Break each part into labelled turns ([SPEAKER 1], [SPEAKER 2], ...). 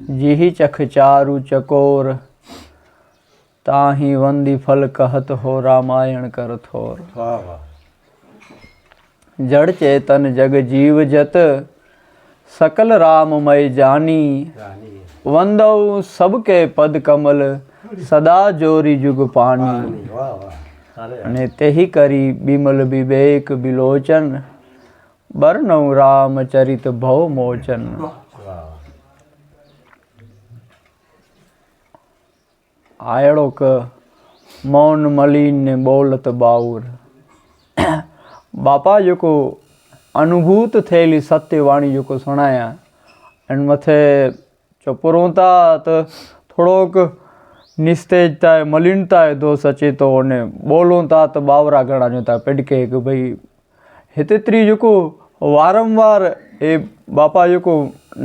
[SPEAKER 1] ਜਿਹੀ ਚਖ ਚਾਰੂ ਚਕੋਰ ਤਾਂ ਹੀ ਵੰਦੀ ਫਲ ਕਹਤ ਹੋ ਰਾਮਾਇਣ ਕਰ
[SPEAKER 2] ਥੋਰ। ਵਾਹ
[SPEAKER 1] ਵਾਹ। ਜੜ ਚੇਤਨ ਜਗ ਜੀਵ ਜਤ ਸਕਲ ਰਾਮਮਈ
[SPEAKER 2] ਜਾਨੀ।
[SPEAKER 1] ਵੰਦਉ ਸਭ ਕੇ ਪਦ ਕਮਲ ਸਦਾ ਜੋਰੀ ਜੁਗ
[SPEAKER 2] ਪਾਣੀ। ਵਾਹ ਵਾਹ ਅਨੇ
[SPEAKER 1] ਤੇਹੀ ਕਰੀ ਬਿਮਲ ਵਿਵੇਕ ਬਿਲੋਚਨ ਬਰਨਉ ਰਾਮ ਚਰਿਤ ਭਉ ਮੋਚਨ।
[SPEAKER 2] ਵਾਹ।
[SPEAKER 1] આયડો ક મૌન, મલિન ને બોલત બાઉર. બાપા જોકો અનુભૂત થયેલી સત્યવાણી જોકો સણાયા એન મથે ચપુરોતા તો થોડોક નિસ્તેજતા મલિનતા દો સચેતો અને બોલોતા તો બાવરા ઘણા જોતા પેડકે કે ભાઈ હિતેત્રી જોકો વારંવાર એ બાપા જોકો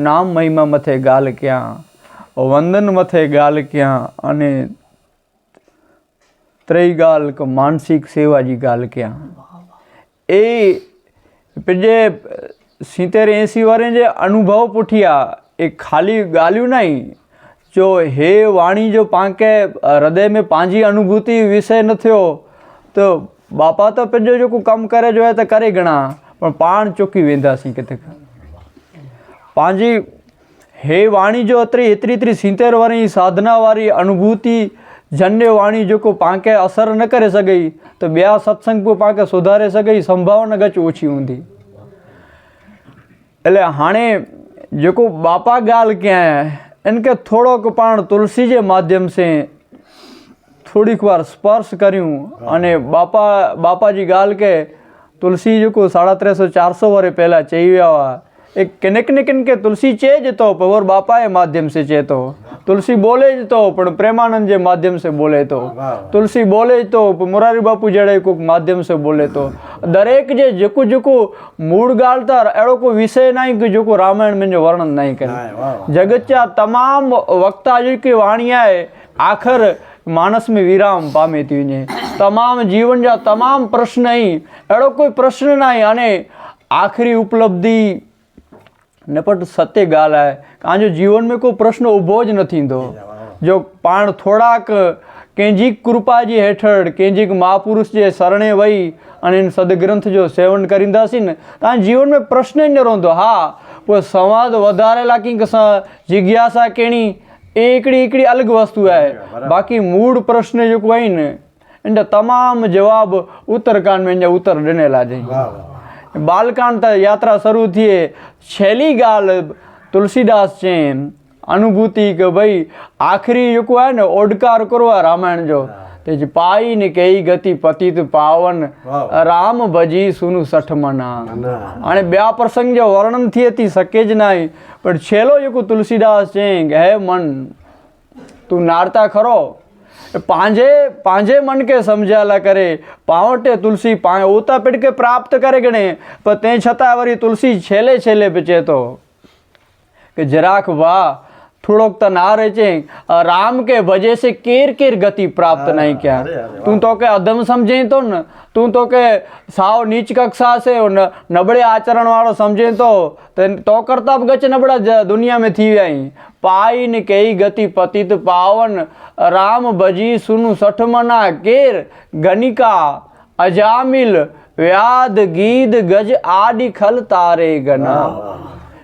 [SPEAKER 1] નામ મહિમા મથે ગાલ ક્યાં. વંદન મથે ગાલ ક્યાં અને ત્રૈગાલ માનસિક સેવાજી ગાલ ક્યાં એ જે સિત્તેર એંસી વારે જે અનુભવ પૂઠિયા એ ખાલી ગાલ્યું નહીં જો હે વાણી જો પાંકે હૃદય મેં પાંજી અનુભૂતિ વિષય ન થયો તો બાપા તો પંજો જેको કમ કરે જો તો કરે ઘણા પણ પાણ ચોકી વેંદાસી કિथे પાંજી હે વાણિજો અત્રે એત્રી ત્રી સિત્તેર વાળી સાધનાવાળી અનુભૂતિ જન્ય વાણિજો કો પાંકે અસર ન કરે સગઈ તો બે સત્સંગ કો પાંકે સુધારે સગઈ સંભાવના ગચ ઓછી ઊંધી. એટલે હાણે જેકો બાપા ગાલ ક્યાં એનકે થોડોક પણ તુલસી જે માધ્યમ છે થોડીક વાર સ્પર્શ કર્યું અને બાપા બાપાજી ગાલ કે તુલસી જેકો સાડા ત્રેસો ચારસો વર્ષ પહેલાં ચૈવ્યા એક કનેકને કે તુલસી છે જતો પવર બાપા એ માધ્યમ સે ચેતો તુલસી બોલે જ તો પણ પ્રેમાનંદ જે માધ્યમ સે બોલે તો. તુલસી બોલે જ તો મોરારી બાપુ જેડે કોઈક માધ્યમ સે બોલે તો. દરેક જે જકુ જકુ મૂળ ગાળતા એડો કોઈ વિષય નહીં કે જોકો રામાયણ મેં વર્ણન નહીં કરે. જગતચા
[SPEAKER 2] તમામ વક્તા જેટલી
[SPEAKER 1] વાણિયાએ આખર માણસ મેં વિરામ પામે થયું છે તમામ જીવન જા તમામ પ્રશ્ન અડો કોઈ પ્રશ્ન નહીં અને આખરી ઉપલબ્ધિ ને પણ સત્ય ગાલ आहे કાંजो जीवन में को પ્રશ્ન ઊભો જ ન થીંદો જો પાણ થોડાક કંજીક કૃપાજી હેઠળ કંજીક મહાપુરુષ જે શરણે વહી અને સદગ્રંથ જો સેવન કરીંદાસી ને તો જીવનમાં પ્રશ્ન જ ન રોંધો. હા કોઈ સંવાદ વધારેલા કિંક જિજ્ઞાસા કેણી એ એકડી એકડી અલગ વસ્તુ आहे બાકી મૂળ પ્રશ્ન જો કોઈ ને એના તમામ જવાબ ઉત્તરકાંડ મેં ઉત્તર ડનેલા જઈ.
[SPEAKER 2] વાહ.
[SPEAKER 1] બાલકાંત યાત્રા શરૂ થઈએ છેલ્લી ગાલ તુલસીદાસ છે અનુભૂતિ કે ભાઈ આખરી યુગ હોય ને ઓડકાર
[SPEAKER 2] કરવા
[SPEAKER 1] રામાયણ જો. તે જ પાઈ
[SPEAKER 2] ને
[SPEAKER 1] કઈ ગતિ પતિત પાવન. રામ ભજી સુનું સઠમના અને બે પ્રસંગ જે વર્ણનથી હતી શકે જ નહીં પણ છેલ્લો યુગ તુલસીદાસ છે હે મન તું નારતા ખરો. પાંજે પાંજે મન કે સમજાલા કરે. પાવટે તુલસી પા ઓતા પેટકે પ્રાપ્ત કરે ગણે. પણ તે છતાં વરી તુલસી છેલ્લે છેલ્લે બચે તો. કે જરાક વાહ થોડોક તનાવ રહે છે રામ કે
[SPEAKER 2] ભજે છે
[SPEAKER 1] કેર કેર ગતિ પ્રાપ્ત નહીં ક્યાં તું તો કે અધમ સમજે તો ને તું તો કે સાવ નીચ કક્ષા છે નબળે આચરણ વાળો સમજે તો તો કરતા ગચે નબળા દુનિયા મેં થઈ જાય પાઈ ને કઈ ગતિ પતિત પાવન રામ ભજી સુનું સઠમના કેર ગણિકા અજામિલ વ્યાદ ગીધ ગજ આડી ખલ તારે ગના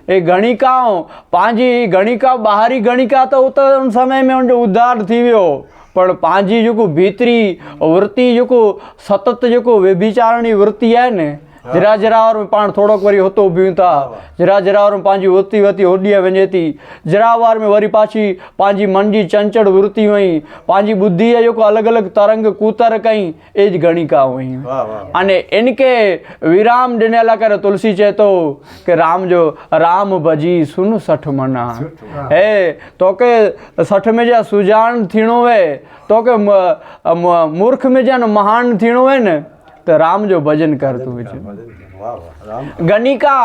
[SPEAKER 1] એ ગણિકાઓ, પાંજી ગણિકા, બહારી ગણિકા તો ઉત્તર સમયમાં ઉદ્ધારથી વિયો પણ પાંજી जेको भीतरी वृत्ति जेको સતત जेको વ્યભિચારની વૃત્તિ आहे ને जरा जरावर में पाण थोरो वरी हुतो बीहूं था जरा जरावर में पंहिंजी वृती वती होॾीअ वञे थी जरावार में वरी पाछी पंहिंजी मन जी चंचड़ वृती वई पंहिंजी ॿुद्धीअ जो जेको अलॻि अलॻि तरंग कूतर कई एज गणिका हुई अने इनखे विराम ॾिनल करे तुलसी चए थो की राम जो राम भजी सुन सठि मना हे तोखे सठि में जा सुजान थियणो आहे तोखे मूर्ख में जा महान थियणो आहे न त राम जो भजन कर तूं विच
[SPEAKER 2] વાહ વાહ રામ
[SPEAKER 1] गणिका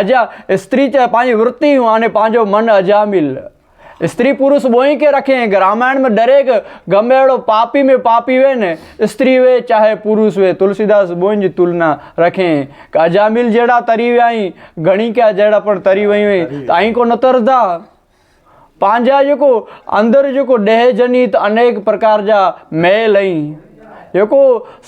[SPEAKER 1] अजा स्त्री चए पंहिंजी वृत्ति हाणे पंहिंजो मन अजामिल स्त्री पुरुष ॿोई खे रखे रामायण में दरेक गमे अहिड़ो पापी में पापी वे न स्त्री वे चाहे पुरुष वे तुलसीदास ॿोइन जी तुलना रखे कि अजामिल जहिड़ा तरी विया आहीं गणिका जहिड़ा पण तरी वई हुई त आहीं को न तरंदा पंहिंजा जेको अंदरि जेको ॾह जनित अनेक प्रकार जा मेल आहिनि जेको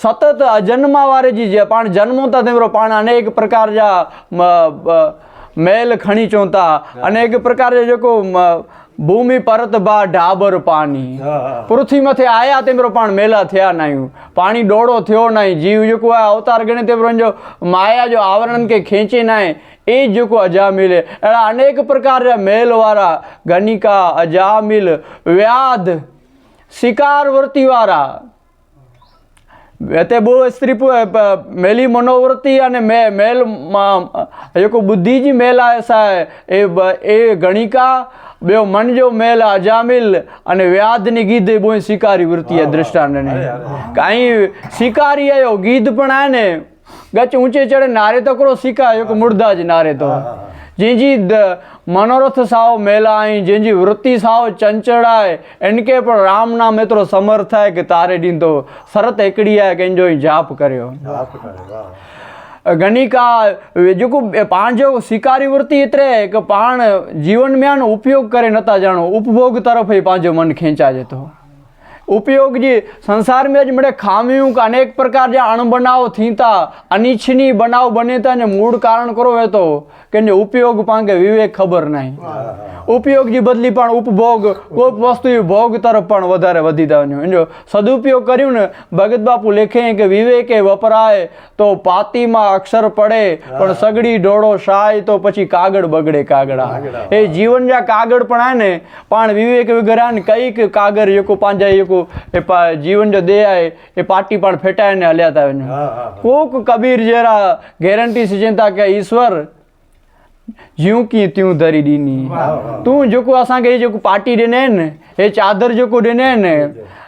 [SPEAKER 1] सतत अजन्मा वारे जी जे पाण जनमूं था तंहिंमहिल पाण अनेक प्रकार जा म, ब- मेल खणी अचूं था अनेक प्रकार जो जेको म, भूमि परत बा ढाबर पानी
[SPEAKER 2] हा हा
[SPEAKER 1] पृथ्वी मथे आया तंहिंमहिल पाण मेला थिया न आहियूं पाणी डोड़ो थियो न आहे जीव जेको आहे अवतार गणे तंहिंमहिल जो माया जो आवरणनि खे खींचे न आहे ए जेको अजामिल आहे अहिड़ा अनेक प्रकार जा मेल वारा गनिका अजामिल व्याध शिकार वृत्ति वारा તે બહુ સ્ત્રી મેલી મનોવૃત્તિ અને મે મેલ એકો બુદ્ધિજી મેલ આસા એ એ ગણિકા બ્યો મન જો મેલ અજામિલ અને વ્યાધની ગીધ બોય શિકારી વૃત્તિ એ દ્રષ્ટાંતને. કાઈ શિકારી આયો ગીધ પણ આને ગચ ઊંચે ચડે નારે તકરો શિકા એક મુર્દા જ નારે તો. नारे तो करो शिका जेको मुर्दा जे नारे तो जंहिंजी द- मनोरथ साओ मेला आई जंहिंजी वृत्ति साओ चंचड़ आहे इनके पण राम नाम एतिरो समर्थ आहे की तारे ॾींदो शरत हिकिड़ी आहे कंहिंजो ई जाप करियो
[SPEAKER 2] आप करे वाह
[SPEAKER 1] गणिका जेको पंहिंजो शिकारी वृत्ति एतिरे आहे की पाण जीवन में आहे न उपयोग करे नथा ॼाणो उपभोग तरफ़ ई पंहिंजो मन खींचाजे थो उपयोग जी संसार में अॼु मिड़े खामियूं का अनेक प्रकार जा अणबनाव थी था अनिछनी बनाव बने था ने मूड कारण करो वे तो कंहिंजो उपयोग पाण खे विवेक ख़बर न आहे उपयोग जी बदिली पाण उपभोग को बि वस्तु जी भोग तरफ़ पाण वाधारे वधी था वञूं हिनजो सदुपयोग करियूं न भगत बापू लिखे की विवेक वपराए तो पाती मां अक्षर पढ़े पण सगड़ी डोड़ो शाए तो પછી કાગળ બગડે કાગડા એ જીવન जा કાગળ પણ આને પાણ વિવેક વગેરે કંઈક કાગળ જેકો પાંજા જેકો લોકો એ જીવન જો દેહાય એ પાટી પણ ફેટાઈને હલ્યા
[SPEAKER 2] હતા
[SPEAKER 1] કોક કબીર જેરા ગેરંટી સિજનતા કે ઈશ્વર यूं की त्यूं दरी ॾिनी तूं जेको असांखे जेको पार्टी ॾिने आहिनि हे चादर जेको ॾिने आहिनि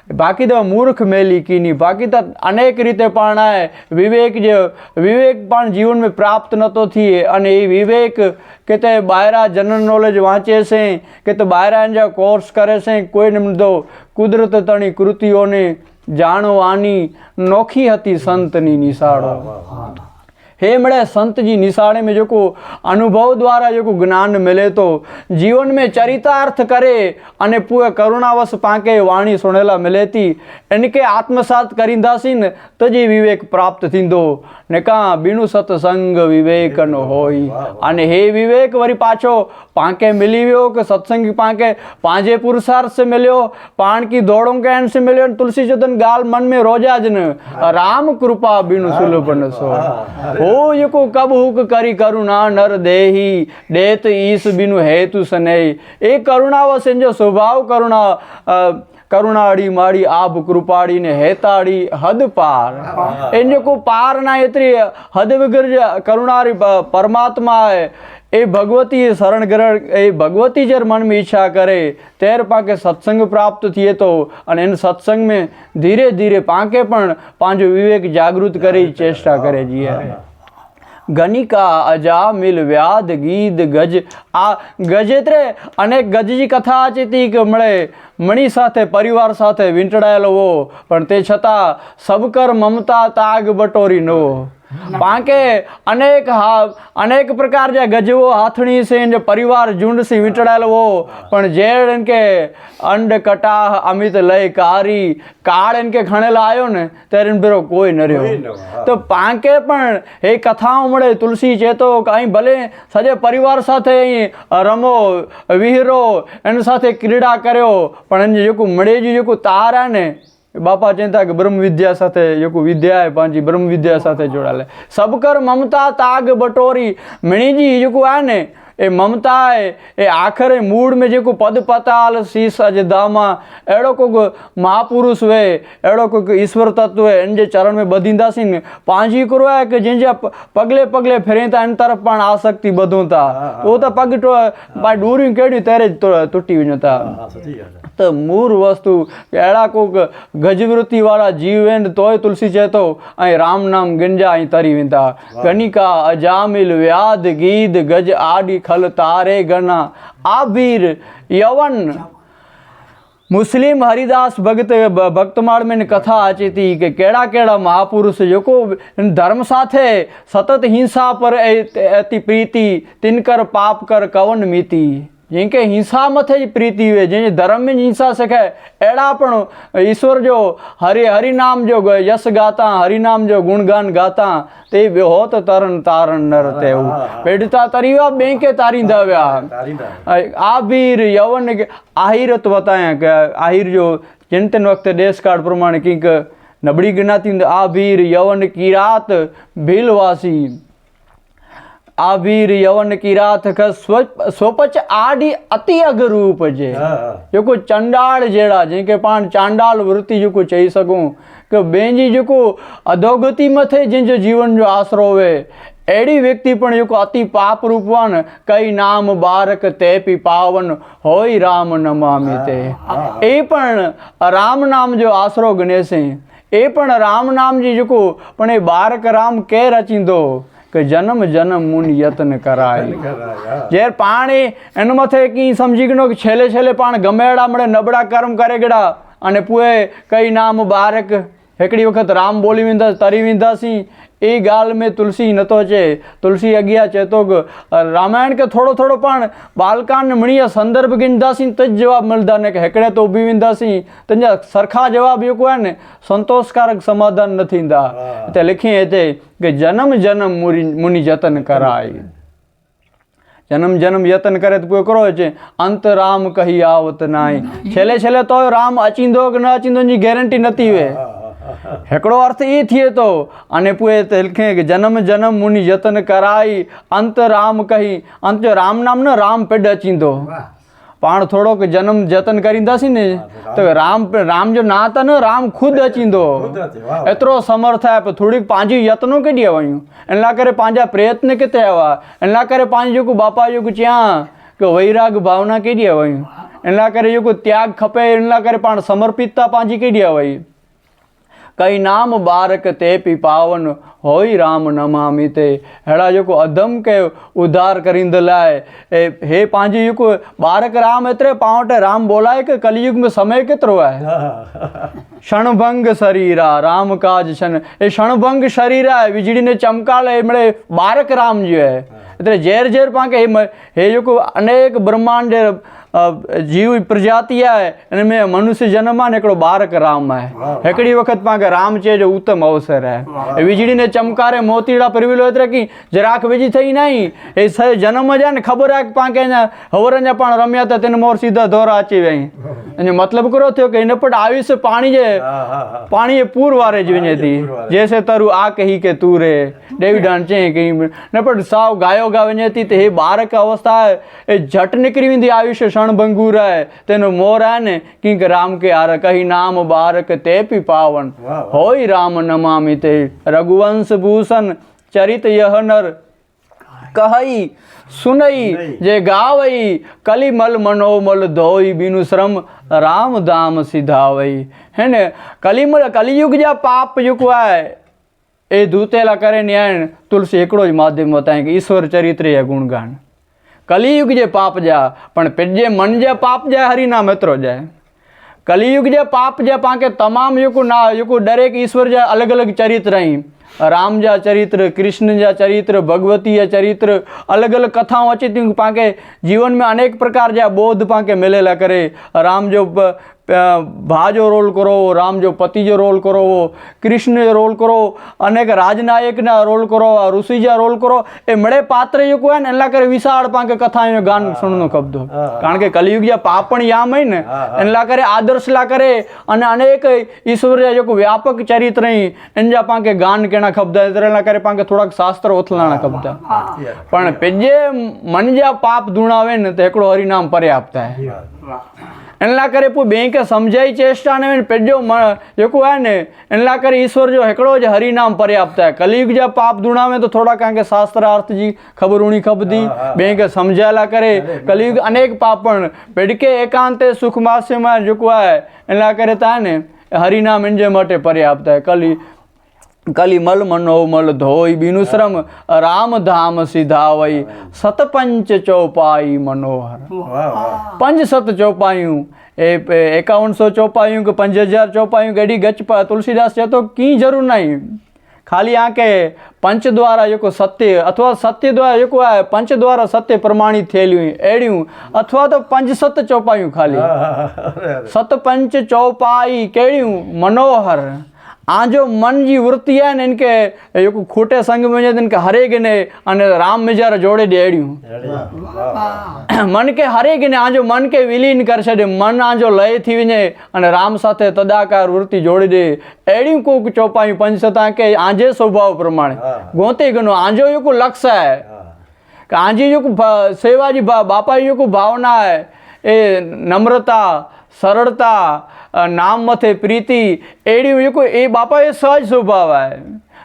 [SPEAKER 1] ભાકીદા મૂર્ખ મેલી કીની ભાકીદા અનેક રીતે પણ વિવેક જે, વિવેક પણ જીવનમાં પ્રાપ્ત નહોતો થઈએ અને એ વિવેક કે તે બાયરા જનરલ નોલેજ વાંચે છે, કે તે બાયરા કોર્સ કરે છે, કોઈને બધો કુદરત તણી કૃતિઓને જાણવાની નોખી હતી સંતની નિશાળો. हेमड़े संत जी निशाणे में जेको अनुभव द्वारा जेको ज्ञान मिले थो जीवन में चरितार्थ करे अने पूरे करुणावश पाके वाणी सुणियल मिले थी इनखे आत्मसात करींदासीं न तॾहिं विवेक प्राप्त थींदो न का बिनु सत्संग विवेक न होई अने हे विवेक वरी पाछो पाण खे मिली वियो की सत्संग पाण खे पंहिंजे पुरुषार्थ से मिलियो पाण की दौड़ो कहण से मिलियो तुलसी चंदन ॻाल्हि मन में रोजाज न राम कृपा बिनु सुलभ न सो મોયકુ કબહુક કરી કરુણા નર દેહી ડેત ઈસ બિનુ હેતુ સનેહી. એ કરુણાવસન જો સ્વભાવ કરુણા કરુણાળી માળી આભ કૃપાળી ને હેતાળી હદ પાર. એને કો પાર ના એત્રી હદ વગર કરુણારી પરમાત્મા એ ભગવતી શરણ ગ્રહણ એ ભગવતી જ્યારે મનમાં ઈચ્છા કરે ત્યારે પાકે સત્સંગ પ્રાપ્ત થઈએ તો અને એને સત્સંગમાં ધીરે ધીરે પાંકે પણ પાંજો વિવેક જાગૃત કરી ચેષ્ટા કરે. છીએ ગનિકા અજામિલ વ્યાધ ગીધ ગજ. આ ગજેત્રે અને ગજજી કથા અચેતી કે મળે. મણી સાથે પરિવાર સાથે વીંટળાયેલો હો. પણ તે છતાં સબકર મમતા તાગ બટોરી નો પાંકે અનેક હા અનેક પ્રકાર જે ગજવો હાથણી છે જે પરિવાર ઝુંડથી વીંટળાયેલો હો. પણ જેડ એમ કે અંડ કટાહ અમિત લય કારી કાળ એમ કે ખણેલા આવ્યો ને ત્યારે ભેરો કોઈ ન રહ્યો.
[SPEAKER 2] હોય.
[SPEAKER 1] તો પાંકે પણ એ કથાઓ મળે તુલસી ચેતો કે અહીં ભલે સજે પરિવાર સાથે રમો વિહરો એની સાથે ક્રીડા કર્યો પણ એને જેકો મળે જે જેકો તાર ને બાપા ચેતા કે બ્રહ્મ વિદ્યા સાથે યોકુ વિદ્યા એ પાંજી બ્રહ્મ વિદ્યા સાથે જોડાલે. સબકર મમતા તાગ બટોરી મણીજી યોકુ આને? એ મમતા એ એ આખરે મૂળ મેં જેકો પદ પતાલ શીશ અજદામાં અહેડો કોઈક મહાપુરુષ વે અહેડો કોઈક ઈશ્વર તત્વ હોય એને જે ચરણ મેં બધીંદાસી ને પાંજી કરવા કે જે જે પગલે પગલે ફેરીતા એની તરફ પણ આસક્તિ બધું તા. ઓ તો પગ પાછી ડોર્યું કેડ્યું ત્યારે જ તૂટી વન્યો તા. तु- टुटी वञनि था
[SPEAKER 2] हा सुठी ॻाल्हि आहे
[SPEAKER 1] त मूर वस्तु अहिड़ा को गजवृत्ति वारा जीव आहिनि तोय तुलसी चए थो ऐं राम नाम गिंजा ऐं तरी वेंदा गनिका अजामिल व्याध गीद गज आॾी खल तारे गना आबीर यवन મુસ્લિમ હરિદાસ ભગત બ- ભક્તમાળ में કથા અચી હતી કે કેડા કેડા મહાપુરુષ જેકો ધર્મ સાથે સતત હિંસા પર એ- અતિ પ્રીતિ તિનકર પાપ કર કવન મીતિ जिनके हिंसा मथे जी प्रीति हुए जिन धर्म में हिंसा જેમ કે હિંસામાંથી જ પ્રીતિ હોય જેની ધર્મની હિંસા શીખે. એડા પણ ઈશ્વર જો હરિ હરિનામ જો
[SPEAKER 2] યશ ગાતા
[SPEAKER 1] હરિનામ જો ગુણગાન ગાતા તે
[SPEAKER 2] હોત
[SPEAKER 1] તરણ તારણ નર તેવું. પેડતા તરીવા બેંકે તારી દાવ્યા આબીર યવન આહિરત વતાયા કે આહિર જો જેન તેન વખતે દેશ કાર્ડ પ્રમાણે કંઈક નબળી જ્ઞાતિ આભીર યવન કિરાત ભીલવાસી. આભીર યવન કિરાત સ્વપચ આડી અતિ અગરૂપ
[SPEAKER 2] છે જોકો
[SPEAKER 1] ચંડાળ જેડા જે કે પાણ ચાંડાળ વૃત્તિ જોકો ચઈ સઘूं કે ॿियनि जी जेको अधोगति मथे जंहिंजो जीवन जो आसरो हुए अहिड़ी व्यक्ति पण जेको अति पाप रूपवान कई नाम बारक ते पी पावन होई राम नमामि ते એ પણ રામ નામ જો આશરો ગણે છે એ પણ રામ નામ जी जेको પણ એ બારક રામ કેર અચીંદો કે જન્મ જન્મ મુનિ યત્ન કરાય
[SPEAKER 2] કરાય હા
[SPEAKER 1] જ્યારે પાણ એ એનો મથે કી સમજી ગયો કે છેલ્લે છેલ્લે પાણ ગમેડા મળે નબળા કર્મ કરે ગડા અને પુએ કઈ નામ બારક हिकिड़ी वक़्तु राम ॿोली वेंदासीं तरी वेंदासीं એ ગાલ મેં તુલસી નતો છે. તુલસી અગિયા ચેતોગ રામાયણ કે થોડો થોડો પણ બાલકાન મણીય સંદર્ભ ગીંદાસી તો જ જવાબ મળતા ને કે હેકડે તો ઊભી વિંદાસી તંજા સરખા જવાબ યુ કોઈ ને સંતોષકારક સમાધાન
[SPEAKER 2] નથી
[SPEAKER 1] ઈંદા તે લખીએ તે કે જન્મ જન્મ મુનિ જતન કરાય. જન્મ જન્મ યતન કરે તો કોઈ કરો છે. અંત રામ કહી આવત નાય. છેલ્લે છેલ્લે તો રામ અચિંદો કે ન અચિંદો ની ગેરંટી નથી હોય
[SPEAKER 2] હા હા હા
[SPEAKER 1] हिकिड़ो अर्थ ई थिए थो अने पोइ हिते लिखे कि जनम जनम मुनि यतन कराई अंत राम कही अंत जो राम नाम न राम पेड अचींदो पाण थोड़ोक जनम जतन करींदासीं न त राम राम जो ना त न राम ख़ुदि अचींदो
[SPEAKER 2] ख़ुदि अचे, वाह।
[SPEAKER 1] एतिरो समर्थ आहे पोइ थोरी पंहिंजी यत्नो केॾी वयूं इन लाइ करे पंहिंजा प्रयत्न किथे आया इन लाइ करे पंहिंजो जेको बापा जेको चयां कि वैराग भावना केॾी वयूं इन लाइ करे जेको त्याग खपे इन लाइ करे पाण समर्पितता पंहिंजी केॾी वई कई नाम बारक ते पी पावन होई राम नमामि ते अहिड़ा जेको अधम के उद्धार करींदे लाइ ए हे पंहिंजी जेको बारक राम एतिरे पाण वटि राम बोलाए कि कलयुग में समय केतिरो आहे
[SPEAKER 2] હા હા
[SPEAKER 1] क्षणभंग शरीर आहे राम काज क्षण એ ક્ષણભંગ શરીર आहे વીજળી ને ચમકાલે મળે બારક રામ जो है એટલે ઝેર ઝેર પાંકે हे म- हे जेको જીવ પ્રજાતિયા હે અને મેં મનુષ્ય જન્મમાં ને એકડો બારક રામ હે. હેકડી વખતમાં કે રામ છે જે ઉત્તમ અવસર હે. વીજળીને ચમકારે મોતીડા પરવીલો એટલે કે જરાક વીજી થઈ નહીં. એ જન્મ જ ને ખબર આ પાંકે હવરને પણ રમ્યા હતા તેને મોર
[SPEAKER 2] સીધા ધોરા આચી
[SPEAKER 1] વહી. અને મતલબ કરો થયો કે
[SPEAKER 2] એને પણ
[SPEAKER 1] આયુષ્ય પાણી જે પાણી એ પૂર વારે જ વિનેતી જે છે તારું આ કહી કે તું રે ડેવિડાન છે કઈ ને પણ સાવ ગાયો ગાવે હતી તે હે બારક અવસ્થા એ જટ નીકળી વેંદી આયુષ્ય શણભંગુરાય તેનો મોરાને કિંક રામ કે આર કહી નામ બારક
[SPEAKER 2] તે પી
[SPEAKER 1] પાવન. હોય રામ નમામિ તે. રઘુવંશ ભૂષણ ચરિત યહનર કહી સુનઈ જે ગાવઈ કલિમલ મનોમલ ધોઈ બીનું શ્રમ રામ ધામ સિધાવઈ. હે ને કલિમલ કલિયુગ જ્યાં પાપ યુકવાય એ ધૂતેલા કરે ન્યાય. તુલસી એકડો જ માધ્યમ બતાય કે ઈશ્વર ચરિત્ર ગુણગાન. कलियुग जे पाप जा पण पिजे मन जे पाप जाए हरिना ना मित्रो जाए कलियुग जे पाप जे पाके तमाम युग ना युग डरेक ईश्वर जा अलग अलग चरित्र आई राम जा चरित्र कृष्ण जा चरित्र भगवती जा चरित्र अलग अलग कथाओं अचे थी पाके जीवन में अनेक प्रकार जा बोध पाके मिले ला करे राम जो ભા જો રોલ કરાવો રામ જો પતિ જો રોલ કરાવો કૃષ્ણ જો રોલ કરો અનેક રાજનાયકના રોલ કરો ઋષિજા રોલ કરો એ મળે પાત્ર જો કોઈ ને એટલા કરે વિશાળ પાંકે કથા એનો ગાન સુણનો
[SPEAKER 2] કબદો
[SPEAKER 1] કારણ કે કલયુગ જ્યાં પાપણ યામ હોય ને એટલા કરે આદર્શ લા કરે અને અનેક ઈશ્વર્ય જો વ્યાપક ચરિત્ર એના પાંકે ગાન કેણા ખબદા એટલા કરે પાંકે થોડાક શાસ્ત્ર ઓથલાણા ખબદા. પણ પેજે મન જ્યાં પાપ ધૂણાવે ને તો એકડો હરિનામ પર્યાપ્ત હે इन लाइ करे पोइ ॿिए खे सम्झाई चेष्टा न वेन पंहिंजो म जेको आहे न इन लाइ करे ईश्वर जो हिकिड़ो ज हरिनाम पर्याप्त आहे कलयुग जा पाप धूणा में त थोरा कंहिंखे शास्त्रार्थ जी ख़बर हुअणी खपंदी
[SPEAKER 2] हा, हा।
[SPEAKER 1] ॿिए खे सम्झाए लाइ करे कलयुग अनेक पापण पेडके एकांते सुख मास्य में जेको आहे इन लाइ करे त आहे न हरिनाम इन जे માટે पर्याप्त आहे कली કલિમલ મનોમલ ધોય બિનુશ્રમ રામધામ સિધાવય સતપંચ ચોપાઈ મનોહર. પંચ સત ચોપાયું એ એકાવનસો ચોપાયું કે પંચ હજાર ચોપાયું કે એડી ગચપા તુલસીદાસ છે તો કી જરૂર નહીં. ખાલી આંકે પંચ દ્વારા યોકો સત્ય અથવા સત્ય દ્વારા યોકો પંચ દ્વારા સત્ય પ્રમાણિત થયેલું એડ્યું અથવા તો
[SPEAKER 2] પંચ સત ચોપાયું ખાલી.
[SPEAKER 1] સત પંચ ચોપાઈ કેળ્યું મનોહર. આ જો મનજી વૃત્તિ હે ને કે એક ખોટે સંગ મેં જન કે હરે ગને અને રામ
[SPEAKER 2] મિજાર જોડે દેડ્યું
[SPEAKER 1] મન કે હરે ગને આ જો મન કે વિલીન કરશે ને મન આ જો લયથી વિને અને રામ સાથે તદાકાર વૃત્તિ જોડી દે. એડી કોક ચોપાયું પંચતા કે આજે
[SPEAKER 2] સ્વભાવ
[SPEAKER 1] પ્રમાણે. ગોતે ગનો આજો એક લક્ષ્ય
[SPEAKER 2] હે.
[SPEAKER 1] કે આજે એક સેવાજી બાપા એક ભાવના હે એ નમ્રતા સરળતા નામ મથે પ્રીતિ એડી એ બાપાએ સહજ સ્વભાવાય.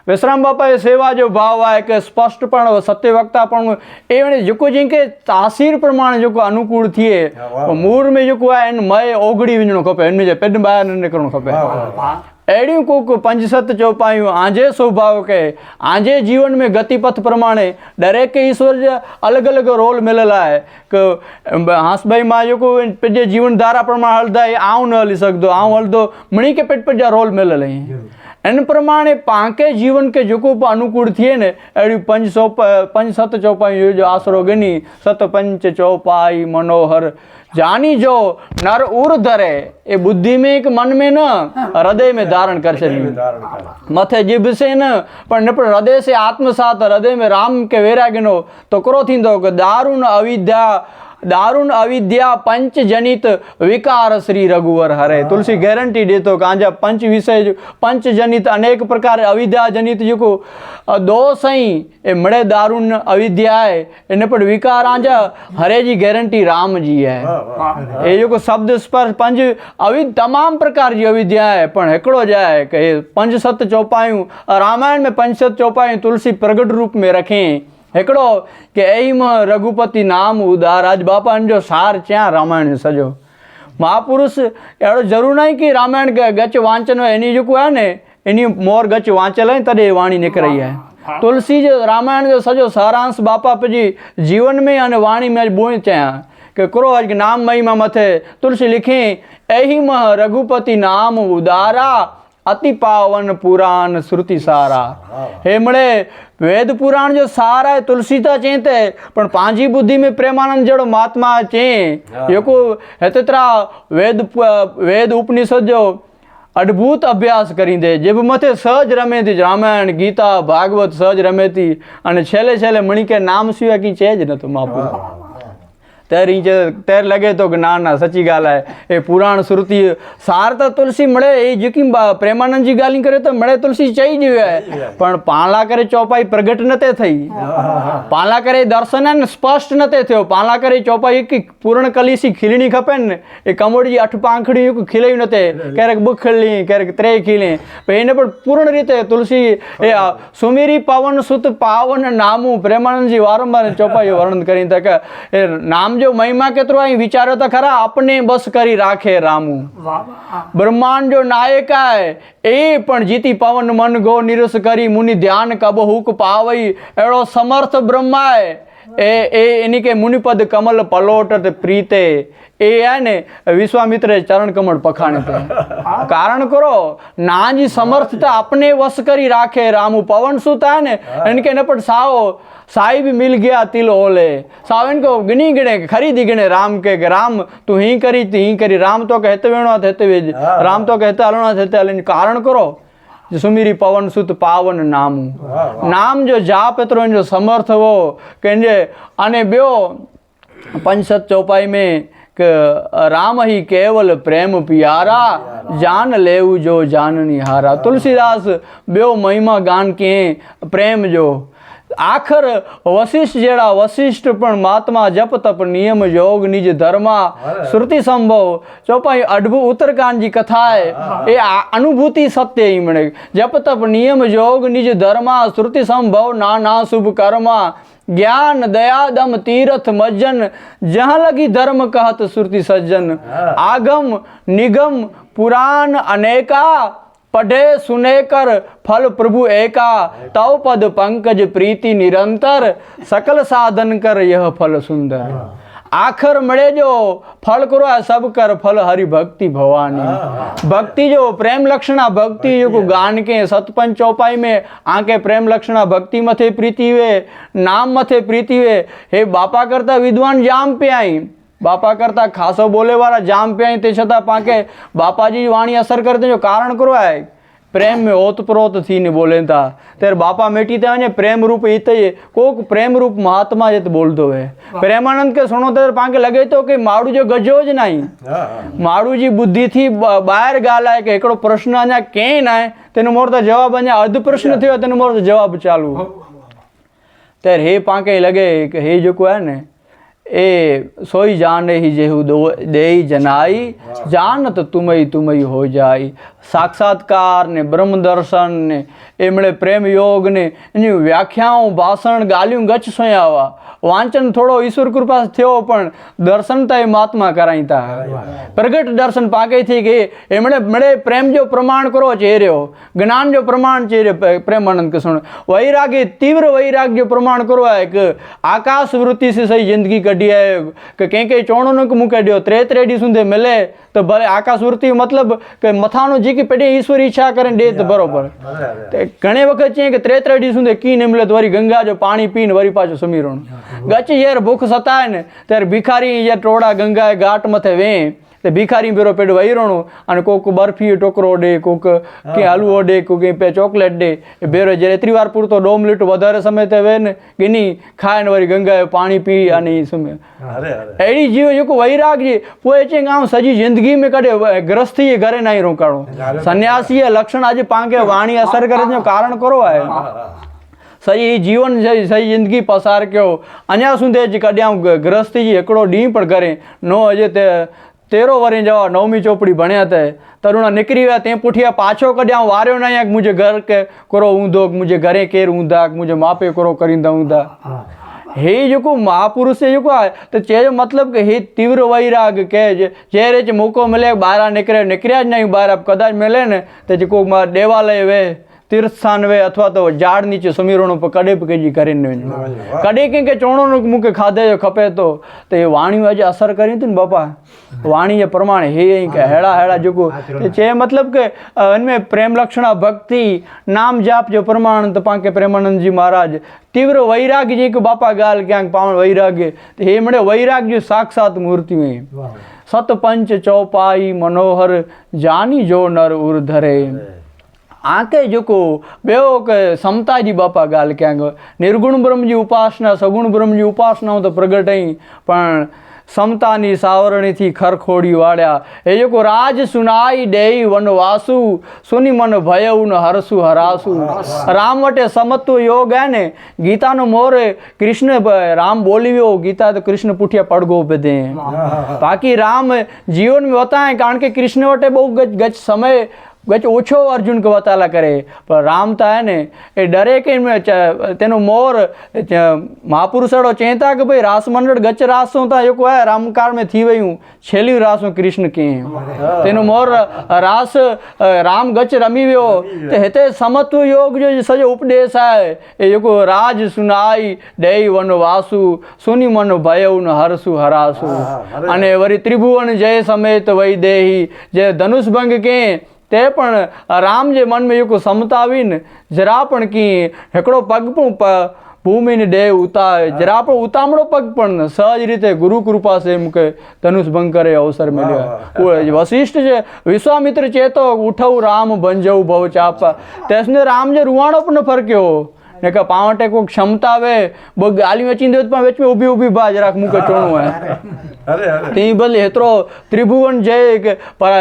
[SPEAKER 1] વિશ્રામ બાપાએ સેવા જો ભાવ આવે કે સ્પષ્ટ પણ સત્ય વક્તા પણ એણે જેકો જેમ કે તાસીર પ્રમાણે
[SPEAKER 2] જેકો અનુકૂળ
[SPEAKER 1] થઈએ મૂળ મેં જેકો આ એને મય ઓગળી વિજણો ખપે એને જે પેડ બહાર નીકળણો ખપે.
[SPEAKER 2] વાહ, વાહ, વાહ.
[SPEAKER 1] अहिड़ियूं कोक पंज सत चौपायूं आंजे स्वभाव खे आंजे जीवन में गतिपथ प्रमाणे दरेक ईश्वर जा अलॻि अलॻि रोल मिलियल आहे की हास भाई मां जेको पंहिंजे जीवन धारा प्रमाणे हलंदा आहे आउं न हली सघंदो आउं हलंदो मिणी खे पेट पेट जा रोल मिलियल आहिनि इन प्रमाणे पांके जीवन खे जेको बि अनुकूल थिए न अहिड़ियूं पंज सौ पंज सत चौपायूं जो જાની જો નર ઉર ધરે એ બુદ્ધિ મેં એક મન મેં ન હૃદય મેં
[SPEAKER 2] ધારણ કરશે
[SPEAKER 1] મથે જીભ છે ન પણ પણ હૃદય છે આત્મસાત હૃદય મેં રામ કે વૈરાગ્યનો તો કરો થીંદો કે દારૂણ અવિદ્યા दारुण अविद्या पंच जनित विकार श्री रघुवर हरे तुलसी गारंटी ॾिए कांजा पंच विषय जो- पंच जनित अनेक प्रकार अविद्या जनित जेको अ, दोष ऐं ए मिड़े दारुण अविद्या आहे इन पर विकार आंजा हरे जी गारंटी राम जी आहे
[SPEAKER 2] વાહ, વાહ.
[SPEAKER 1] એ जेको शब्द स्पर्श पंज अवि तमामु प्रकार जी अविद्या आहे पण हिकिड़ो जो आहे की हे पंज सत चौपायूं रामायण में पंज सत चौपायूं तुलसी प्रगट रूप में रखें हिकिड़ो की एम रघुपति नाम उदार अॼु बापानि जो सार चयां रामायण जो सॼो महापुरुष अहिड़ो ज़रूरु न आहे की रामायण ग- गच वांचन इन जेको आहे न इन मोर गच वांचल आहे तॾहिं वाणी निकिरी आहे तुलसी जो रामायण जो सॼो सारांश बापा पंहिंजी जीवन में अने वाणी में अॼु बोइ चयां કે કરો આજ કે નામ મહિમા મથે તુલસી लिखे एहि मह रघुपति नाम उदारा અતિ પાવન પુરાણ શ્રુતિ સારા. હેમળે વેદ પુરાણ જો સારા તુલસીતા ચેતે પણ પાંજી બુદ્ધિ મેં પ્રેમાનંદ જડો મહાત્મા
[SPEAKER 2] ચે.
[SPEAKER 1] યકો હેતત્રા વેદ વેદ ઉપનિષદ જો અદ્ભુત અભ્યાસ કરી દે. જે મથે સહજ રમેતી રામાયણ ગીતા ભાગવત સહજ રમેતી અને છેલ્લે છેલ્લે મણી કે નામ સિવાય કી છે જ નતું માપું. ત્યારે ઈ જે ત્યારે લગે તો કે ના ના સચી ॻाल्हि आहे એ પુરાણ શ્રુતિ સાર त तुलसी મળે એ जेकी बा- પ્રેમાનંદ जी ॻाल्हियूं करे त મળે तुलसी चई जी आहे પણ પાલા કરે ચોપાઈ પ્રગટ નતે થઈ પાલા કરે દર્શન आहे न સ્પષ્ટ નતે थियो પાલા करे ચોપાઈ हिकु પૂર્ણ કલીસી ખીલણી ખપે ને એ કમોડ जी અઠ પાંખડી हिकु ખીલાયું નતે ક્યારેક બુખ ખીલી ક્યારેક ત્રે ખીલે પણ એને પણ પૂર્ણ રીતે તુલસી એ આ સુમેરી પાવન સુત પાવન નામું પ્રેમાનંદજી વારંવાર ચોપાઈ વર્ણન કરી શકે એ નામ જો મહિમા કેતરો અહીં વિચારો તો ખરા આપને બસ કરી રાખે રામુ. બ્રહ્માંડ જો નાયકાય એ પણ જીતી પવન મન ગો નિરસ કરી મુનિ ધ્યાન કબ હુક પાવઈ એડો સમર્થ બ્રહ્માય. એ એ એની કે મુનિપદ કમલ પલોટત પ્રીતે. એ ને વિશ્વામિત્રે ચરણ કમળ પખાણે કારણ કરો નાની સમર્થતા આપને વશ કરી રાખે રામુ પવન સુતા ને એને કે પણ સાઓ સાહેબ મિલ ગયા તિલ ઓલે. સાવ એને કહો ગણી ગણે ખરીદી ગણે રામ કે રામ તું હી કરી તી હી કરી. રામ તો કહેતે વેણો થતે રામ
[SPEAKER 2] તો
[SPEAKER 1] કહેતા હલણો થતે કારણ કરો हलनि कारण करो જે સુમીરી પવન સુત પાવન નામું
[SPEAKER 2] વાહ,
[SPEAKER 1] નામ જો જાપ એતરો જો સમર્થ હો કે જે અને ॿियो पंचसत चौपाई में કે રામ હી કેવલ પ્રેમ પિયારા જાન લેવું જો જાનની હારા તુલસીદાસ ॿियो મહિમા ગાન कीअं પ્રેમ જો આખર વશિષ્ઠ જેડા વશિષ્ઠ પણ મહાત્મા જપ તપ નિયમ યોગ નિજ ધર્મા શ્રુતિ સંભવ ચોપાઈ અડભુ ઉત્તરકાંડજી કથાય. એ અનુભૂતિ સત્ય ઈમણે જપ તપ નિયમ યોગ નિજ ધર્મા શ્રુતિ સંભવ નાના શુભ કર્મા જ્ઞાન દયા દમ તીર્થ મજ્જન જહાં લગી ધર્મ કહત શ્રુતિ સજ્જન. આગમ નિગમ પુરાણ અનેકા पढ़े सुने कर फल प्रभु एका। तव पद पंकज प्रीति निरंतर। सकल साधन कर यह फल सुंदर। हाँ। आखर मड़े जो फल करो सब कर फल हरि भक्ति भवानी। हाँ, हाँ, भक्ति जो प्रेम लक्षणा भक्ति युग गान के सतपंच चौपाई में आके प्रेम लक्षणा भक्ति मथे प्रीति हुए नाम मथे प्रीति हुए। हे बापा करता विद्वान जाम पे आई। બાપા કરતા ખાસો બોલેવાળા જામ પ્યાય તે છતાં પાંકે બાપાજી વાણી અસર કરી દેજો. કારણ કરવાય પ્રેમ મેં ઓતપ્રોત થઈને બોલેતા ત્યારે બાપા મેટી ત્યાં અને પ્રેમરૂપ એ થઈએ કોક પ્રેમરૂપ મહાત્મા જે બોલતો હે. પ્રેમાનંદ કે સુનો તાર પાંકે લગે તો કે માડું જો ગજો
[SPEAKER 2] જ નહીં.
[SPEAKER 1] માડુજી બુદ્ધિથી બહાર ગાલાય કે એકડો પ્રશ્ન અહીંયા કે નાય. તેનો મોર તો જવાબ અહીંયા અર્ધ પ્રશ્ન થયો તેનો મોર જવાબ ચાલુ. ત્યારે હે પાંકે લગે કે હે જોકો હે ને એ સોઈ જાને હી જેહુ દો દેઈ જનાઈ જાનત તુમઈ તુમઈ હો જાય. સાક્ષાત્કાર ને બ્રહ્મદર્શન ને એમણે પ્રેમ યોગ ને એની વ્યાખ્યાઓ, ભાષણ, ગાલિયું, ગચ્છ સોયાવા. વાંચન થોડો ઈશ્વર કૃપા થયો, પણ દર્શન તો એ મહાત્મા કરાઈતા પ્રગટ દર્શન પાકે થઈ ગઈ એમણે મળે પ્રેમ જો પ્રમાણ કરો ચહેર્યો જ્ઞાન જો પ્રમાણ ચહેર્યો પ્રેમાનંદ કૃષ્ણ વૈરાગે તીવ્ર વૈરાગ જો પ્રમાણ કરો એક આકાશ વૃત્તિ સે સહી જિંદગી કઢી આવ્યો કે ક્યાંય ક્યાંય ચોણો મૂકે ડ્યો ત્રે ત્રેડી સુધી મળે તો ભલે આકાશ વૃત્તિ મતલબ કે મથાનો જે પેઢી ઈશ્વર ઈચ્છા કરે ને દે તો બરોબર. ઘણી વખત છે કે ત્રે ત્રેડી સુધી કીન તો વરી ગંગા જો પાણી પીને વરી પાછું સમીરણ. ગચી યાર ભૂખ સતાય ને ત્યારે ભિખારી યાર ટોળા ગંગાએ ઘાટ મથે વે તે ભિખારી બેરો પેડ વૈરણું અને કોક બરફી ટોકરો ડે કોક કે હલવો ડે કોક પે ચોકલેટ ડે એ બેરો જ્યારે એતરી વાર પૂરતો દો મિનિટ વધારે સમય તે વે ને ગીની ખાય ને વરી ગંગાએ પાણી પી અને ઈ સમય
[SPEAKER 2] અરે અરે
[SPEAKER 1] अहिड़ी जीव जेको वैराग्य पोइ चई आउं सॼी ज़िंदगी में कॾहिं गृहस्थी जे घरे न ई रोकाणो सन्यासी जे लक्षण अॼु पाण खे वाणी असर करे जो कारण करो आहे सॼी जीवन सॼी सॼी ज़िंदगी पसार कयो अञा सुंदे अॼु कॾहिं ग- गृहस्थी जी हिकिड़ो ॾींहुं पण करे नो अॼु ते તેરો વરીને જવા નવમી ચોપડી ભણ્યા તે તરુણા નીકળી ગયા તે પૂઠિયા પાછો કડ્યા વાર્યો ના યાક મુજે ઘર કે કરો ઊંધોક મુજે ઘરે કેર ઊંધાક મુજે માપે કરો કરીને ઊંધા હે. જોકો મહાપુરુષે જોકો તો ચે મતલબ કે હે તીવ્ર વૈરાગ કે જે રેચ મોકો મળે બારા નીકળે નીકળ્યા જ નહીં બાર કદાચ મળે ને તે જોકો મારા દેવાલય વે. તીર્થસ્થાનવે અથવા તો ઝાડ નીચે સમીરોનો કડે કેજી કરીને કડે કે કે ચોણોનો મુકે ખાધે જો ખપે તો. તો એ વાણીઓ આજે અસર કરી હતી ને બાપા. વાણી એ પ્રમાણે હે કે હેળા હેળા જોગો. છે મતલબ કે એમને પ્રેમ લક્ષણા ભક્તિ નામ જાપ જો પ્રમાણ તો પાંકે પ્રેમાનંદજી મહારાજ. તીવ્ર વૈરાગ જે કે બાપા ગાલ ક્યાંક પાવણ વૈરાગ્ય. હે એમણે વૈરાગ્ય સાક્ષાત મૂર્તિ સતપંચ ચોપાઈ મનોહર જાની જો નર ઉર્ધરે. आके जो बेहो समता की बापा गाल क्या निर्गुण ब्रह्म की उपासना सगुण ब्रह्म जी उपासना तो प्रगट है पर समता नी सावरणी थी खरखोड़ी वाड़ा ये जो राज सुनाई डे वन वासु सुनि मन भयउ न हरसु हरासु। राम वटे समत्व योग है ने गीता नो मोर कृष्ण राम बोली वो गीता तो कृष्ण पुठिया पड़गो पे दे। बाकी राम जीवन में होता कारण के कृष्ण वटे बहु गज गज समय ગચ ઓછો અર્જુન કો વતાલા કરે. પણ રામ તા ને એ ડરે કે તેનો મોર મહાપુરુષડો ચેતા કે ભાઈ રાસ મંડળ ગચ રાસો તા એક હોય રામકાળ મેં થી વયું છેલ્લી રાસો કૃષ્ણ કે તેનો મોર રાસ રામ ગચ રમી વ્યો. તે હેતે સમત્વ યોગ જો સજો ઉપદેશ આય. એ જો રાજ સુનાઈ દઈ વન વાસુ સુની મન ભયવ ન હરસુ હરાસુ. અને વરી ત્રિભુવન જય સમેત વૈ દેહી જે ધનુષ ભંગ કે તે પણ રામ જે મન યુક સમતાવીને જરા પણ કી હેકડો પગ પણ ભૂમિની ડે ઉતા જરા પણ ઉતામળો પગ પણ સહજ રીતે ગુરુ કૃપા છે એમ કે ધનુષ બંકરે અવસર મળ્યો. વશિષ્ઠ છે વિશ્વામિત્ર ચેતો ઉઠવ રામ ભંજવ ભવ ચાપા. તેસને રામ જે રૂવાણો પણ ફરક્યો ને કે પાવટે કોઈ ક્ષમતા આવે બગ આલી વેચીને દેવ પણ વેચમે ઊભી ઊભી બા જરાક મૂકે ચોણું હે. ભલે હેતરો ત્રિભુવન જય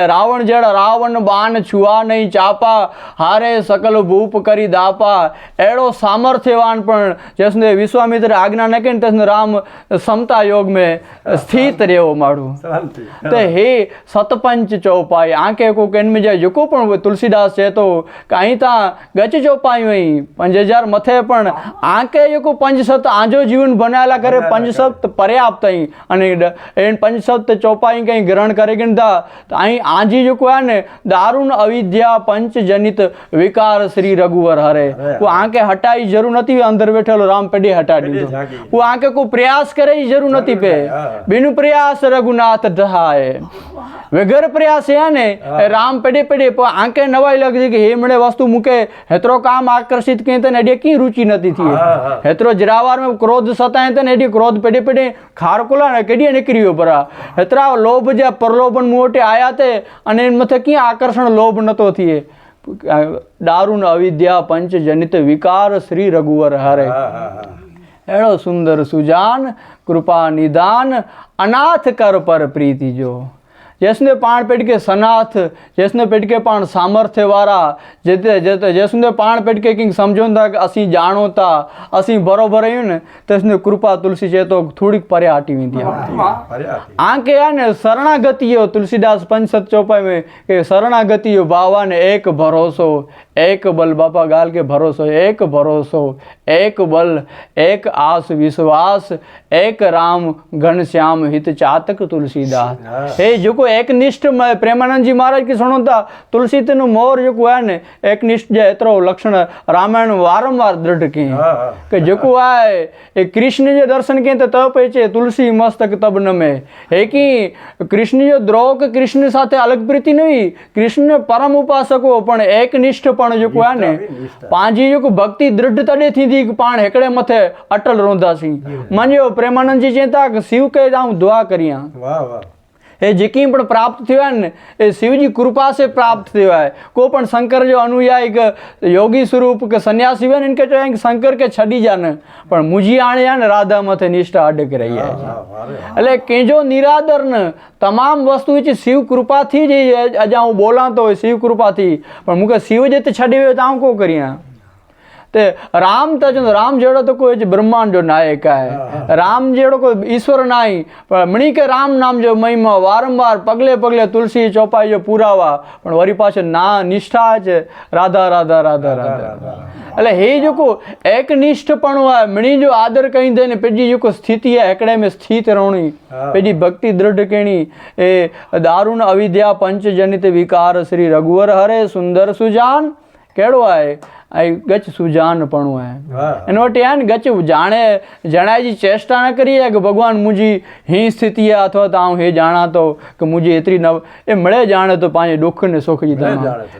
[SPEAKER 1] રાવણ જડ રાવણ બાણ છુઆ નહીં ચાપા હારે સકલ ભૂપ કરી દાપા. એડો સામર્થ્યવાન પણ જેસને વિશ્વામિત્ર આજ્ઞા ન કે તસને રામ સમતા યોગ में સ્થિત રહેવો માડું.
[SPEAKER 2] શાંતિ
[SPEAKER 1] તો હે સતપંચ ચોપાઈ. આંકે કો કેન મે જાય જકો પણ તુલસીદાસ છે તો કે અહીં તા ગચ ચોપાઈ હોય પંજ હજાર મથે પણ આંકે યકો પંચ સત આંજો જીવન બનાયેલા કરે પંચ સત પર્યાપ્ત અહીં અને એન પંચસપ્ત ચોપાઈ કંઈ ગ્રહણ કરેગીંદા અહીં આજી ને દારૂણ અવિદ્યા પંચજનિત વિકાર શ્રી રઘુવર હરે. હું. આંકે હટાવી જરૂર નથી અંદર બેઠેલો રામ પેઢી હટાડી દીધો. હું આંકે કોઈ પ્રયાસ કરે જરૂર નથી
[SPEAKER 2] પે.
[SPEAKER 1] બિન પ્રયાસ રઘુનાથ ઢહાય વગર પ્રયાસ હે. ને રામ પેઢી પેઢી પણ આંકે નવાઈ લાગી કે હે મને વસ્તુ મૂકે. હેતરો કામ આકર્ષિત કે તને એડી કી રુચિ નથી થી હેતરો જરાવાર મેં ક્રોધ સતા તને એડી ક્રોધ પેઢી પેઢી ખારકોલા ને કેડી નીકળી પર. હેત્ર આ લોભ જે પ્રલોભન મોટે આયાતે અને મથકી આકર્ષણ લોભ નતો થયે? દારૂન અવિદ્યા પંચજનિત વિકાર શ્રી રઘુવર હરે. એડો સુંદર સુજાન કૃપા નિદાન અનાથ કર પર પ્રીતિ જો. જેસને પાણ પેટકે સનાથ જેસને પેટકે પાણ સામર્થ્યવાળા જે તે જે તે જેસને પાણ પેટકે કિંગ સમજોતા કે અસી જાણોતા અસી બરોબર આવ્યું ને તેસને કૃપા તુલસી છે તો થોડીક પરે
[SPEAKER 2] આટી વેંદી
[SPEAKER 1] આંકે આને શરણાગતિઓ તુલસીદાસ પંચ સત ચોપાઈ મેં કે શરણાગતિઓ બાવાને એક ભરોસો એક બલ બાપા ગાલ કે ભરોસો એક ભરોસો એક બલ એક આસ વિશ્વાસ એક રામ ઘનશ્યામ હિત ચાતક તુલસીદાસ. હે. જો જેકો એકનિષ્ઠ પ્રેમાનંદજી મહારાજ કે સણોતા તુલસીતનું મોર જેકો આ ને એકનિષ્ઠ જે એતરો લક્ષણ રામાયણ વારંવાર
[SPEAKER 2] દ્રઢ કી
[SPEAKER 1] કે જેકો આ એ કૃષ્ણ જે દર્શન કે તપ છે તુલસી મસ્તક તબ નમે. હે કી કૃષ્ણ જો દ્રોહ કે કૃષ્ણ સાથે અલગ પ્રીતિ નહીં કૃષ્ણ પરમ ઉપાસકો પણ એકનિષ્ઠ પણ જેકો આ ને પાંજી જેકો ભક્તિ દ્રઢ તડે થી પાણ હેકડે મથે અટલ રોંધાસી માન્યો પ્રેમાનંદજી ચેતા શિવ કે જાઉં દુઆ કરિયા.
[SPEAKER 2] વાહ વાહ.
[SPEAKER 1] એ જે કંઈ પણ પ્રાપ્ત થયા ને એ શિવજી કૃપા સે પ્રાપ્ત થવાય કોઈ પણ શંકર જો અનુયાયી કે યોગી સ્વરૂપ કે સંન્યાસી હોય ને એને કહેવાય કે શંકર કે છડી જાને પણ મુજી આણ્યા ને રાધા મથે નિષ્ઠા અડક રહી
[SPEAKER 2] જાય
[SPEAKER 1] એટલે કેજો નિરાદર ને તમામ વસ્તુ છે શિવ કૃપાથી જ અજા હું બોલાતો હોય શિવ કૃપાથી. પણ મૂકે શિવ જે તે છડી હોય તો આમ કહું કરીએ તે રામ તા ಚಂದ ರಾಮ್ ಜೇಡೋ તો કોઈ જ બ્રહ્માંડો નાયક હે રામ જેડો કોઈ ઈશ્વર નાઈ પણ મણીકે રામ નામ જો મહિમા વારંવાર પગલે પગલે તુલસી ચોપાઈ જો પુરાવા. પણ વરી પાસે ના નિષ્ઠા જ રાધા રાધા રાધા રાધા એટલે હે જોકો એકનિષ્ઠ પણ હોય મણી જો આદર કહી દે ને પેજી જોકો સ્થિતિ હે
[SPEAKER 2] એકડે
[SPEAKER 1] મે સ્થિત રહોણી પેજી ભક્તિ દ્રઢ કેણી. એ દારૂણ અવિદ્યા પંચજનિત વિકાર શ્રી રઘુવર હરે સુંદર સુજાન. કેળવાય. ગચ સુજાન પણ
[SPEAKER 2] હે.
[SPEAKER 1] એનો વટ યાન ગચ જાણે જણાય ચેષ્ટા ન કરીએ કે ભગવાન મુજી હી સ્થિતિ અથવા તો હું હે જાણાતો કે મુજી એતરી ન એ મળે જાણે તો પાંજે
[SPEAKER 2] દુઃખ
[SPEAKER 1] ને
[SPEAKER 2] સુખ જી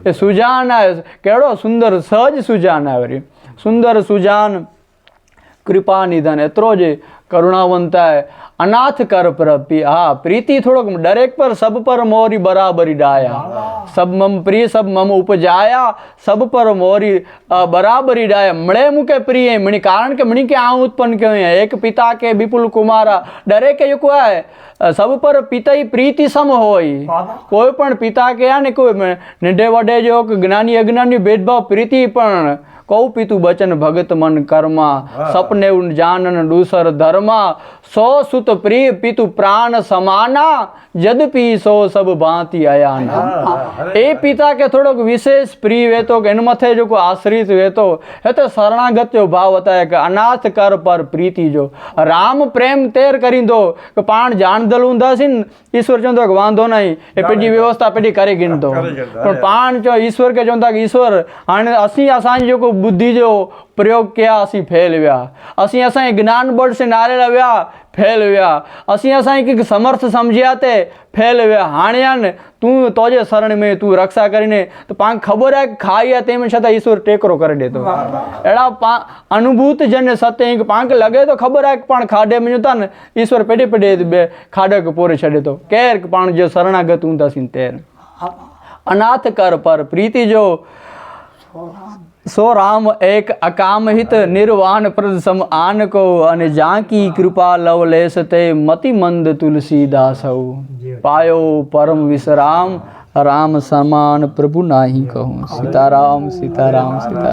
[SPEAKER 1] એ સુજાન કેડો સુંદર સહજ સુજાન આવે સુંદર સુજાન કૃપા નિધન. એતરો જે करुणावंत है। अनाथ कर प्रपि हाँ प्रीति थोड़ो डरेक पर सब पर मोरी बराबरी डाया। सब मम प्रिय सब मम उपजाया। सब पर मोरी बराबरी डाया। मणे मुके प्रिय मणि कारण के मणि के आ उत्पन्न के हैं? एक पिता के विपुल कुमार। डरे के युक है? सब पर पिता ही प्रीति सम हो कोई पिता के या ने कोई निडे वडे जो ज्ञानी अज्ञानी भेदभाव प्रीति पर કૌ પિતુ બચન ભગત મન કર્મા સપને જાનન દૂસર ધર્મા સો સુત પ્રિય પિતુ પ્રાણ સમાના જદ પી સો સબ ભાંતિ અયાના એ પિતા કે થોડોક વિશેષ પ્રિય વેતો કે એનું મથે જો કોઈ આશ્રિત વેતો હે તો શરણાગત્યો ભાવ હતા કે અનાથ કર પર પ્રીતિ જો રામ પ્રેમ તેર કરી દો કે પાણ જાણદલ ઊંધાસી ને ઈશ્વર ચંદો કે વાંધો નહીં એ પેઢી વ્યવસ્થા પેઢી કરી
[SPEAKER 2] ગઈ તો
[SPEAKER 1] પણ પાણ ચો ઈશ્વર કે ચોંતા કે ईश्वर हाणे असीं असांजी जेको ॿुधी जो ਪ੍ਰਯੋਗ ਕਿਆ ਅਸੀਂ ਫੇਲ ਹੋਇਆ ਅਸੀਂ ਅਸਾਂ ਇਹ ਗਿਆਨ ਬੜ ਸੇ ਨਾਰੇ ਲਵਿਆ ਫੇਲ ਹੋਇਆ ਅਸੀਂ ਅਸਾਂ ਇੱਕ ਸਮਰਥ ਸਮਝਿਆ ਤੇ ફેલ હાણ્યાને તું તોજે શરણ મેં તું રક્ષા કરીને. તો પાંખ ખબર હે ખાઈએ તેમ છતાં ઈશ્વર ટેકરો કરી દેતો. એડા અનુભૂત જેને સત્ય એક પાંખ લગે તો ખબર હે પણ ખાડે મેં જોતા ને ઈશ્વર પેઢે પેઢે બે ખાડક પોરે છડે તો. કેર પણ જે શરણાગત ઊંધા સિંહ તેર. અનાથ કર પર પ્રીતિ જો સો રામ એક અકામહિત નિર્વાણ પ્રદ સમ આન કો અને જાકી કૃપા લવ લેસ તે મતિ મંદ તુલસીદાસ પાયો પરમ વિશ્રામ રામ સમાન પ્રભુ નાહી કહું સીતારામ સીતારામ સીતારામ